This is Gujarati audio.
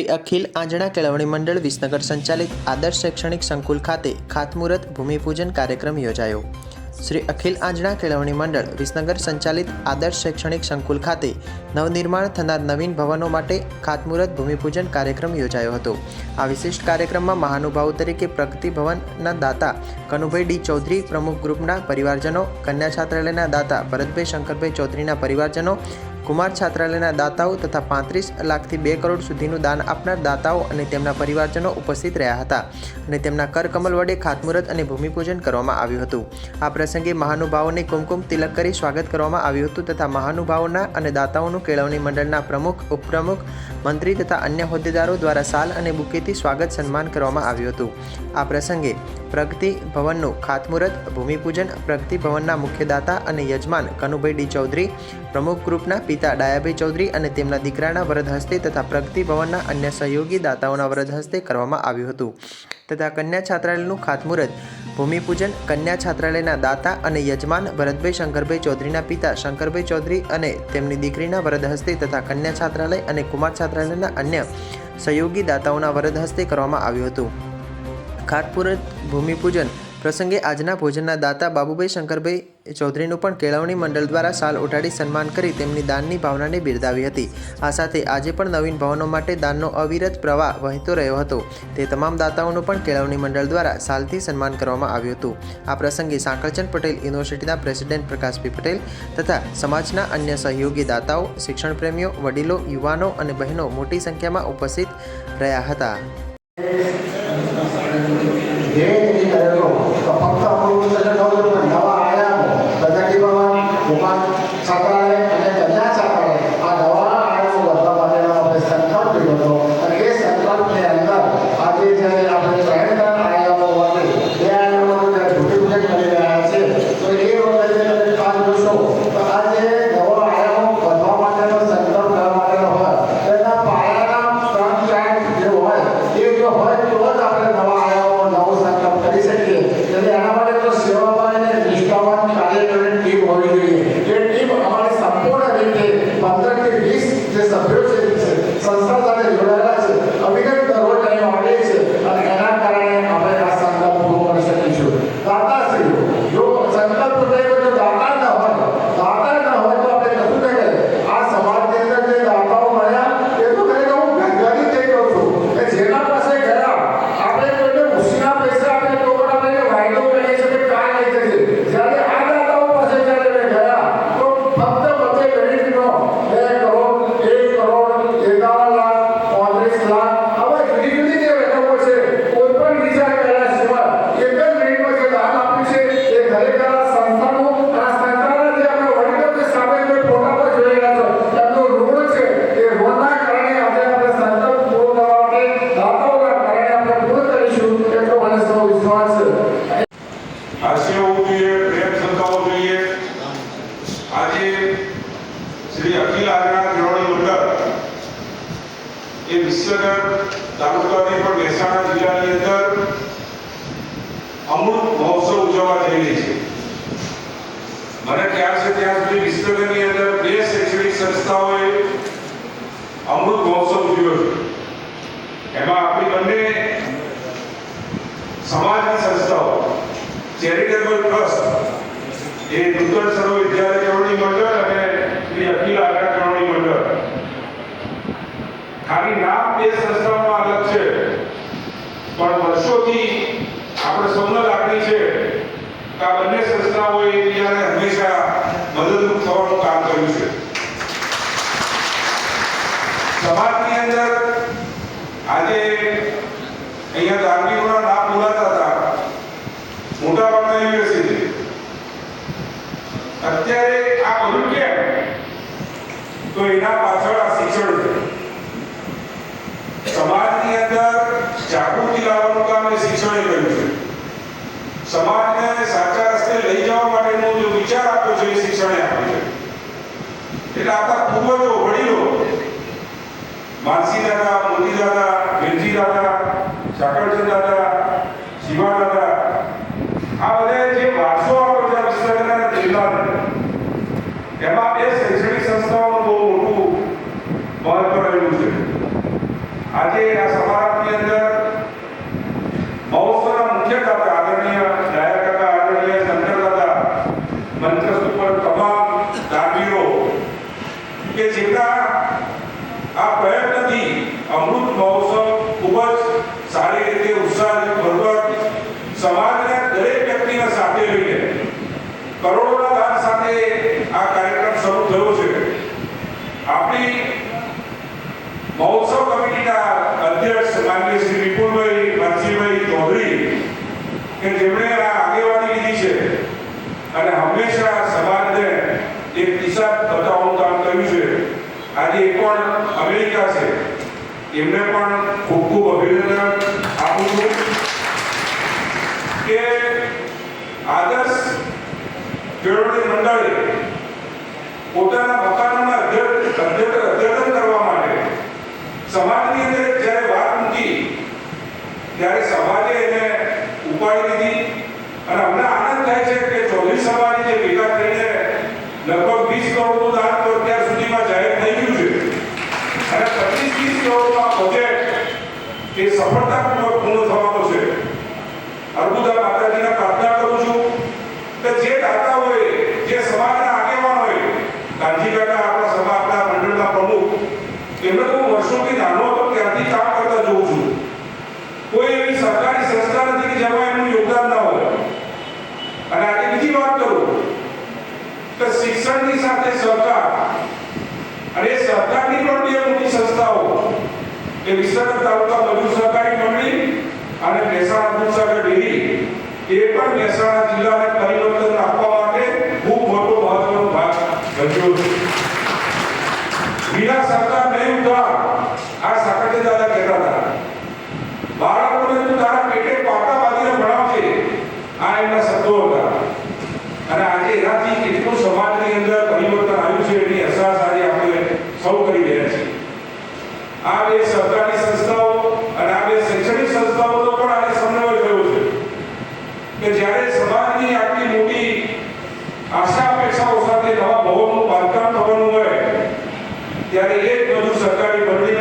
શ્રી અખિલ આંજણા કેળવણી મંડળ વિસનગર સંચાલિત આદર્શ શૈક્ષણિક સંકુલ ખાતે ખાતમુહૂર્ત, ભૂમિપૂજન કાર્યક્રમ યોજાયો. શ્રી અખિલ આંજણા કેળવણી મંડળ વિસનગર સંચાલિત આદર્શ શૈક્ષણિક સંકુલ ખાતે નવનિર્માણ થનાર નવીન ભવનો માટે ખાતમુહૂર્ત, ભૂમિપૂજન કાર્યક્રમ યોજાયો હતો. આ વિશિષ્ટ કાર્યક્રમમાં મહાનુભાવો તરીકે પ્રગતિ ભવનના દાતા કનુભાઈ ડી ચૌધરી પ્રમુખ ગ્રુપના પરિવારજનો, કન્યા છાત્રાલયના દાતા ભરતભાઈ શંકરભાઈ ચૌધરીના પરિવારજનો કુમાર છાત્રાલયના દાતાઓ તથા પાંત્રીસ લાખથી બે કરોડ સુધીનું દાન આપનાર દાતાઓ અને તેમના પરિવારજનો ઉપસ્થિત રહ્યા હતા અને તેમના કરકમલ વડે ખાતમુહૂર્ત અને ભૂમિપૂજન કરવામાં આવ્યું હતું. આ પ્રસંગે મહાનુભાવોને કુમકુમ તિલક કરી સ્વાગત કરવામાં આવ્યું હતું તથા મહાનુભાવોના અને દાતાઓનું કેળવણી મંડળના પ્રમુખ, ઉપપ્રમુખ, મંત્રી તથા અન્ય હોદ્દેદારો દ્વારા સાલ અને બુકેથી સ્વાગત સન્માન કરવામાં આવ્યું હતું. આ પ્રસંગે પ્રગતિ ભવનનું ખાતમુહૂર્ત, ભૂમિપૂજન, પ્રગતિ ભવનના મુખ્ય દાતા અને યજમાન કનુભાઈ ડી ચૌધરી, પ્રમુખ ગ્રુપના પિતા ડાયાભાઈ ચૌધરી અને તેમના દીકરાના વરદ હસ્તે તથા પ્રગતિ ભવનના અન્ય સહયોગી દાતાઓના વરદ હસ્તે કરવામાં આવ્યું હતું. તથા કન્યા છાત્રાલયનું ખાતમુહૂર્ત. ભૂમિપૂજન, કન્યા છાત્રાલયના દાતા અને યજમાન ભરતભાઈ શંકરભાઈ ચૌધરીના પિતા શંકરભાઈ ચૌધરી અને તેમની દીકરીના વરદ હસ્તે તથા કન્યા છાત્રાલય અને કુમાર છાત્રાલયના અન્ય સહયોગી દાતાઓના વરદ હસ્તે કરવામાં આવ્યું હતું. ખાતપુરત ભૂમિપૂજન પ્રસંગે આજના ભોજનના દાતા બાબુભાઈ શંકરભાઈ ચૌધરીનું પણ કેળવણી મંડળ દ્વારા સાલ ઉઠાડી સન્માન કરી તેમની દાનની ભાવનાને બિરદાવી હતી. આ સાથે આજે પણ નવીન ભવનો માટે દાનનો અવિરત પ્રવાહ વહેતો રહ્યો હતો. તે તમામ દાતાઓનું પણ કેળવણી મંડળ દ્વારા સાલથી સન્માન કરવામાં આવ્યું હતું. આ પ્રસંગે સાંકળચંદ પટેલ, યુનિવર્સિટીના પ્રેસિડેન્ટ પ્રકાશભાઈ પટેલ તથા સમાજના અન્ય સહયોગી દાતાઓ શિક્ષણ પ્રેમીઓ વડીલો, યુવાનો અને બહેનો મોટી સંખ્યામાં ઉપસ્થિત રહ્યા હતા. وسلم చేసిన ప్రయోజనం సంస్థాన વિસનગર તાલુકાની પણ મહેસાણા જિલ્લાની અંદર અમૃત મહોત્સવ ઉજવવા જઈ રહી છે મને ખ્યાલ છે ત્યાં સુધી વિસનગરની અંદર બે શૈક્ષણિક સંસ્થાઓએ અમૃત મહોત્સવ ઉજવ્યો છે. એમાં આપણી બંને સમાજની સંસ્થાઓ, ચેરિટેબલ ટ્રસ્ટ એ નૂતન સર્વ વિદ્યાલય કેળવણી મંડળ અને શ્રી અખિલ આગળ કેળવણી મંડળ ખાલી નામ બે સંસ્થાઓમાં અલગ છે. પણ વર્ષોથી આપણે સૌને લાગણી છે કે આ બંને સંસ્થાઓએ એકબીજાને હંમેશા મદદરૂપ થવાનું કામ કર્યું છે. સમાજની અંદર આજે અહીંયા ધાર્મિકોના નામ બોલાતા હતા. મોટાભાગના યુનિવર્સિટી અત્યારે આ બધું કેમ? તો એના પાછળ આ શિક્ષણ છે. માનસી દાદા મોદી દાદા વેલજી દાદા ઝાકળચંદ દાદા, શિવા દાદા, આ બધા જે વારસો આપણો જે વિસ્તારના જિલ્લા એમાં બે શૈક્ષણિક સંસ્થાઓનું બહુ મોટું મહત્વ રહેલું છે. આજે આ સમારંભની અંદર મહોત્સવના મુખ્ય દાતા અધ્યક્ષ માનનીય શ્રી વિપુલભાઈ માનસીભાઈ ચૌધરી, કે જેમણે આ આગેવાની લીધી છે, અને હંમેશા સમાજને એક દિશા બતાવવાનું કામ કર્યું છે. આજે પણ અમેરિકા છે. એમને પણ ખૂબ ખૂબ અભિનંદન આપું છું કે આદર્શ કેળવણી મંડળે પોતાના મકાનોના અધ્યયન અધ્યયન અદ્યતન કરવા માટે સમાજની અંદર જ્યારે વાત મૂકી ત્યારે સમાજે એને ઉપાડી લીધી અને અમને આનંદ થાય છે કે ચૌધરી સમાજે જે ભેગા થઈને લગભગ વીસ કરોડનું દાન તો અત્યાર સુધીમાં જાહેર થઈ ગયું છે અને પચીસ ત્રીસ પ્રોજેક્ટ એ સફળતાપૂર્વક પૂર્ણ થવાનો છે. અર્બુદા માતાજીના પ્રાર્થના કરું છું કે જે દાતા હોય, જે સમાજના આગેવાન હોય, ગાંધી આપણા સમાજના મંડળના પ્રમુખ, એમને હું વર્ષોથી નાનો હતો ત્યારથી કામ કરતા જોઉં છું. કોઈ એવી સરકારી સંસ્થા નથી કે જેમાં એમનું યોગદાન ના હોય. અને આજે બીજી વાત કરું કે શિક્ષણની સાથે સરકાર અને એ સરકારની પણ બે મોટી સંસ્થાઓ એ વિસનગર તાલુકા મજૂર સહકારી મંડળી અને મહેસાણા દૂધસાગર ડેરી, એ પણ મહેસાણા જિલ્લાને પરિવર્તન આપવા માટે ખૂબ મોટો મહત્વનો ભાગ ભજવ્યો છે વિના સરકાર નહીં ઉધાર આ સાકરજી દાદા કહેતા હતા બાળકોને તું તારા પેટે પાટા બાંધીને ભણાવજે આ એમના શબ્દો હતા અને આજે એનાથી કેટલું સમાજની અંદર પરિવર્તન આવ્યું છે એની અહેસાસ આજે આપણે સૌ કરી રહ્યા છીએ આ બે સરકારી સંસ્થાઓ અને આ બે શૈક્ષણિક સંસ્થાઓનો પણ આજે સમન્વય થયો છે કે જ્યારે સમાજની આટલી મોટી આશા અપેક્ષાઓ સાથે નવા ભવનનું બાંધકામ થવાનું હોય, ત્યારે એ જ બધું સરકારી મંડળીને